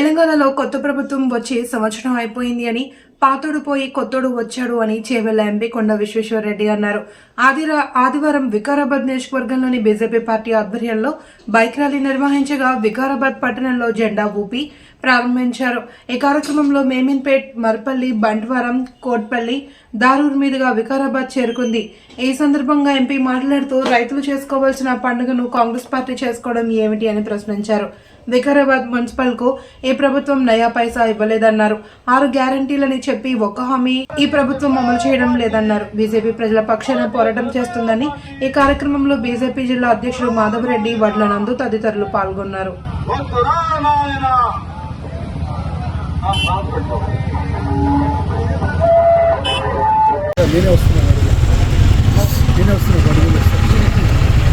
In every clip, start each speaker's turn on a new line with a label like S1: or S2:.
S1: తెలంగాణలో కొత్త ప్రభుత్వం వచ్చి సంవత్సరం అయిపోయింది అని పాతోడు పోయి కొత్తోడు వచ్చాడు అని చేవెళ్ళ ఎంపీ కొండ విశ్వేశ్వరరెడ్డి అన్నారు. ఆదిరా ఆదివారం వికారాబాద్ నియోజకవర్గంలోని బీజేపీ పార్టీ ఆధ్వర్యంలో బైక్ ర్యాలీ నిర్వహించగా వికారాబాద్ పట్టణంలో జెండా ఊపి ప్రారంభించారు. ఈ కార్యక్రమంలో మేమిన్పేట్ మర్పల్లి బంట్వారం కోట్పల్లి దారూర్ మీదుగా వికారాబాద్ చేరుకుంది. ఈ సందర్భంగా ఎంపీ మాట్లాడుతూ రైతులు చేసుకోవాల్సిన పండుగను కాంగ్రెస్ పార్టీ చేసుకోవడం ఏమిటి అని ప్రశ్నించారు. వికారాబాద్ మున్సిపల్కు ఏ ప్రభుత్వం నయా పైసా ఇవ్వలేదన్నారు. ఆరు గ్యారంటీలని చెప్పి ఒక్క హామీ ఈ ప్రభుత్వం అమలు చేయడం లేదన్నారు. బీజేపీ ప్రజల పక్షాన పోరాటం చేస్తుందని ఈ కార్యక్రమంలో బీజేపీ జిల్లా అధ్యక్షుడు మాధవరెడ్డి వడ్ల నందు తదితరులు పాల్గొన్నారు.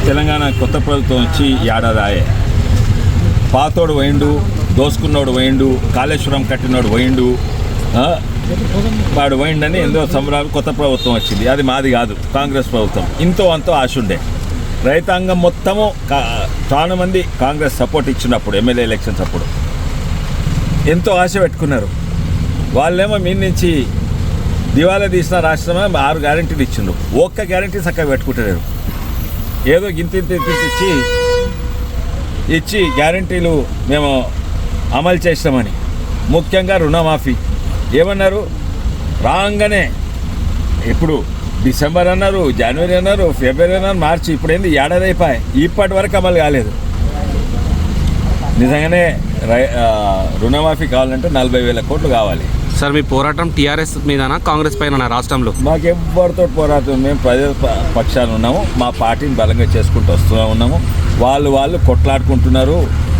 S2: తెలంగాణ కొత్త ప్రభుత్వం వచ్చి ఏడాదాయే పాతోడు పోయిండు దోసుకున్నోడు పోయిండు కాళేశ్వరం కట్టినోడు పోయిండు వాడు పోయిండని ఎంతో సంబరాలు కొత్త ప్రభుత్వం వచ్చింది. అది మాది కాదు కాంగ్రెస్ ప్రభుత్వం. ఇంతో అంతో ఆశ ఉండే రైతాంగం మొత్తము కా- చాలా మంది కాంగ్రెస్ సపోర్ట్ ఇచ్చినప్పుడు ఎమ్మెల్యే ఎలక్షన్స్ అప్పుడు. ఎంతో ఆశ పెట్టుకున్నారు. వాళ్ళేమో మీ నుంచి దివాలా తీసిన రాష్ట్రమే ఆరు గ్యారంటీలు ఇచ్చిండ్రు. ఒక్క గ్యారంటీ చక్కగా పెట్టుకుంటలేరు. ఏదో గింతింత ఇచ్చి ఇచ్చి గ్యారంటీలు మేము అమలు చేస్తామని. ముఖ్యంగా రుణమాఫీ. ఏమన్నారు? రాగానే. ఇప్పుడు డిసెంబర్ అన్నారు జనవరి అన్నారు ఫిబ్రవరి అన్నారు మార్చి ఇప్పుడు ఏంది ఏడాది అయిపోయి ఇప్పటి వరకు అమలు కాలేదు. నిజంగానే రై రుణమాఫీ కావాలంటే నలభై వేల కోట్లు కావాలి.
S3: సార్ మీ పోరాటం టీఆర్ఎస్ మీదనా కాంగ్రెస్ పైన రాష్ట్రంలో?
S2: మాకెవ్వరితో పోరాటం మేము ప్రజల పక్షాలు పక్షాన ఉన్నాము. మా పార్టీని బలంగా చేసుకుంటూ వస్తూ ఉన్నాము. వాళ్ళు వాళ్ళు కొట్లాడుకుంటున్నారు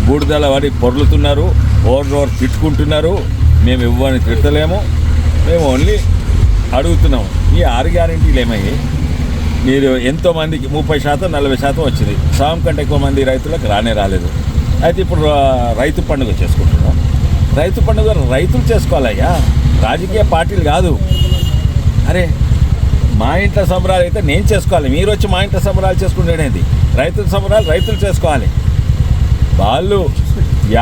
S2: బూడిదల పడి పొర్లుతున్నారు ఓవర్ తిట్టుకుంటున్నారు. మేము ఇవ్వని తిట్టలేము మేము ఓన్లీ అడుగుతున్నాము. ఈ ఆరు గ్యారంటీలు ఏమయ్యాయి? మీరు ఎంతోమందికి ముప్పై శాతం నలభై శాతం వచ్చింది. సగం కంటే ఎక్కువ మంది రైతులకు రానే రాలేదు. అయితే ఇప్పుడు రైతు పండుగ చేసుకుంటున్నాం. రైతు పండుగ రైతులు చేసుకోవాలయ్యా. రాజకీయ పార్టీలు కాదు. అరే మా ఇంట్లో సంబరాలు అయితే నేను చేసుకోవాలి. మీరు వచ్చి మా ఇంట్లో సంబరాలు చేసుకుంటేనేది రైతుల సంబరాలు రైతులు చేసుకోవాలి. వాళ్ళు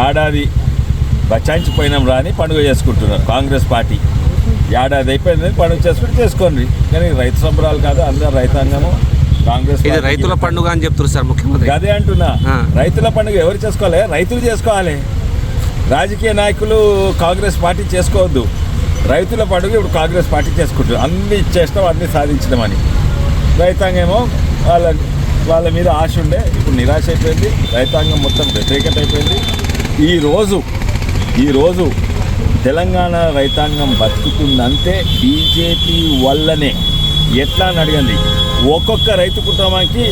S2: ఏడాది బచాయించిపోయినాం రాని పండుగ చేసుకుంటున్నారు కాంగ్రెస్ పార్టీ. ఏడాది అయిపోయిందని పండుగ చేసుకుంటే చేసుకోండి. కానీ రైతు సంబరాలు కాదు అందరు రైతాంగము కాంగ్రెస్
S3: ఇది రైతుల పండుగ అని చెప్తున్నారు సార్ ముఖ్యమంత్రి.
S2: అదే అంటున్నా. రైతుల పండుగ ఎవరు చేసుకోవాలి? రైతులు చేసుకోవాలి. రాజకీయ నాయకులు కాంగ్రెస్ పార్టీ చేసుకోవద్దు. రైతుల పండుగ ఇప్పుడు కాంగ్రెస్ పార్టీ చేసుకుంటారు అన్ని ఇచ్చేస్తాం అన్ని సాధించడం అని. రైతాంగేమో వాళ్ళ వాళ్ళ మీద ఆశ ఉండే ఇప్పుడు నిరాశ అయిపోయింది. రైతాంగం మొత్తం వ్యతిరేకత అయిపోయింది. ఈరోజు ఈరోజు తెలంగాణ రైతాంగం బతుకుతుందంటే బీజేపీ వల్లనే. ఎట్లా అని అడిగింది ఒక్కొక్క రైతు కుటుంబానికి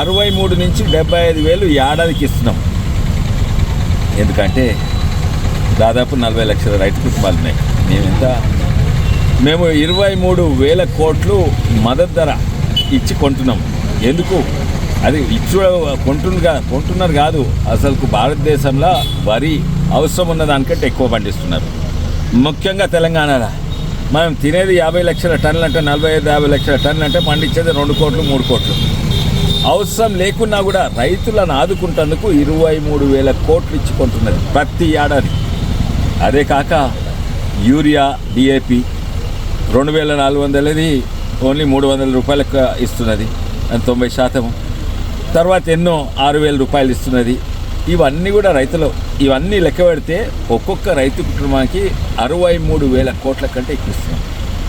S2: అరవై మూడు నుంచి డెబ్బై ఐదు వేలు ఏడాదికి ఇస్తున్నాం. ఎందుకంటే దాదాపు నలభై లక్షల రైతు కుటుంబాలు ఉన్నాయి. మేము ఎంత? మేము ఇరవై మూడు వేల కోట్లు మద్దతు ధర ఇచ్చి కొంటున్నాం. ఎందుకు? అది ఇచ్చు కొంటున్నా కొంటున్నారు కాదు. అసలు భారతదేశంలో వరి అవసరం ఉన్న దానికంటే ఎక్కువ పండిస్తున్నారు. ముఖ్యంగా తెలంగాణలో. మనం తినేది యాభై లక్షల టన్నులు అంటే నలభై ఐదు యాభై లక్షల టన్నులు అంటే పండించేది రెండు కోట్లు మూడు కోట్లు. అవసరం లేకున్నా కూడా రైతులను ఆదుకుంటేందుకు ఇరవై మూడు వేల కోట్లు ఇచ్చుకుంటున్నది ప్రతి ఏడాది. అదే కాక యూరియా డిఏపి రెండు వేల నాలుగు వందలది ఓన్లీ మూడు వందల రూపాయలకు ఇస్తున్నది. తొంభై శాతం తర్వాత ఎన్నో ఆరు వేల రూపాయలు ఇస్తున్నది. ఇవన్నీ కూడా రైతులు ఇవన్నీ లెక్క పెడితే ఒక్కొక్క రైతు కుటుంబానికి అరవై మూడు వేల కోట్ల కంటే ఎక్కువ ఇస్తున్నాం.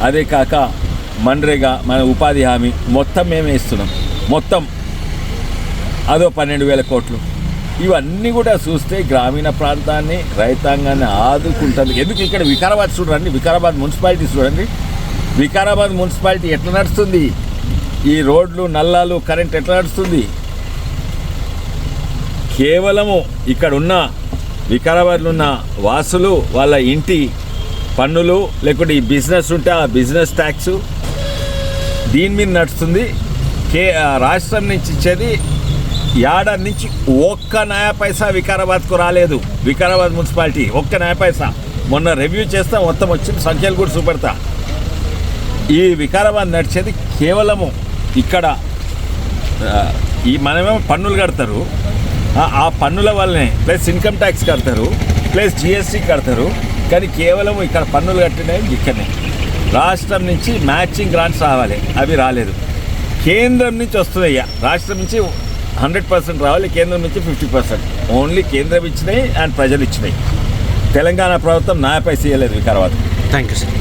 S2: అదే కాక మన్రేగా మన ఉపాధి హామీ మొత్తం మేమే ఇస్తున్నాం. మొత్తం. అదో పన్నెండు వేల కోట్లు. ఇవన్నీ కూడా చూస్తే గ్రామీణ ప్రాంతాన్ని రైతాంగాన్ని ఆదుకుంటుంది. ఎందుకు ఇక్కడ వికారాబాద్ చూడండి వికారాబాద్ మున్సిపాలిటీ చూడండి. వికారాబాద్ మున్సిపాలిటీ ఎట్లా నడుస్తుంది? ఈ రోడ్లు నల్లాలు కరెంట్ ఎట్లా నడుస్తుంది? కేవలము ఇక్కడ ఉన్న వికారాబాద్లో ఉన్న వాసులు వాళ్ళ ఇంటి పన్నులు లేకుంటే ఈ బిజినెస్ ఉంటే ఆ బిజినెస్ ట్యాక్స్ దీని మీద నడుస్తుంది. కే ఆ రాష్ట్రం నుంచి ఇచ్చేది ఏడాది నుంచి ఒక్క నయా పైసా వికారాబాద్కు రాలేదు. వికారాబాద్ మున్సిపాలిటీ ఒక్క నయా పైసా. మొన్న రివ్యూ చేస్తా మొత్తం వచ్చింది సంఖ్యలు కూడా చూపెడతా. ఈ వికారాబాద్ నడిచేది కేవలము ఇక్కడ ఈ మనమేమో పన్నులు కడతారు. ఆ- పన్నుల వల్లనే ప్లస్ ఇన్కమ్ ట్యాక్స్ కడతారు ప్లస్ జిఎస్టీ కడతారు. కానీ కేవలం ఇక్కడ పన్నులు కట్టినవి ఇక్కడనే. రాష్ట్రం నుంచి మ్యాచింగ్ గ్రాంట్స్ రావాలి అవి రాలేదు. కేంద్రం నుంచి వస్తుందయ్యా రాష్ట్రం నుంచి హండ్రెడ్ పర్సెంట్ రావాలి కేంద్రం నుంచి ఫిఫ్టీ పర్సెంట్. ఓన్లీ కేంద్రం ఇచ్చినాయి అండ్ ప్రజలు ఇచ్చినాయి. తెలంగాణ ప్రభుత్వం నాపై చేయలేదు వికారాబాద్
S3: థ్యాంక్ యూ సార్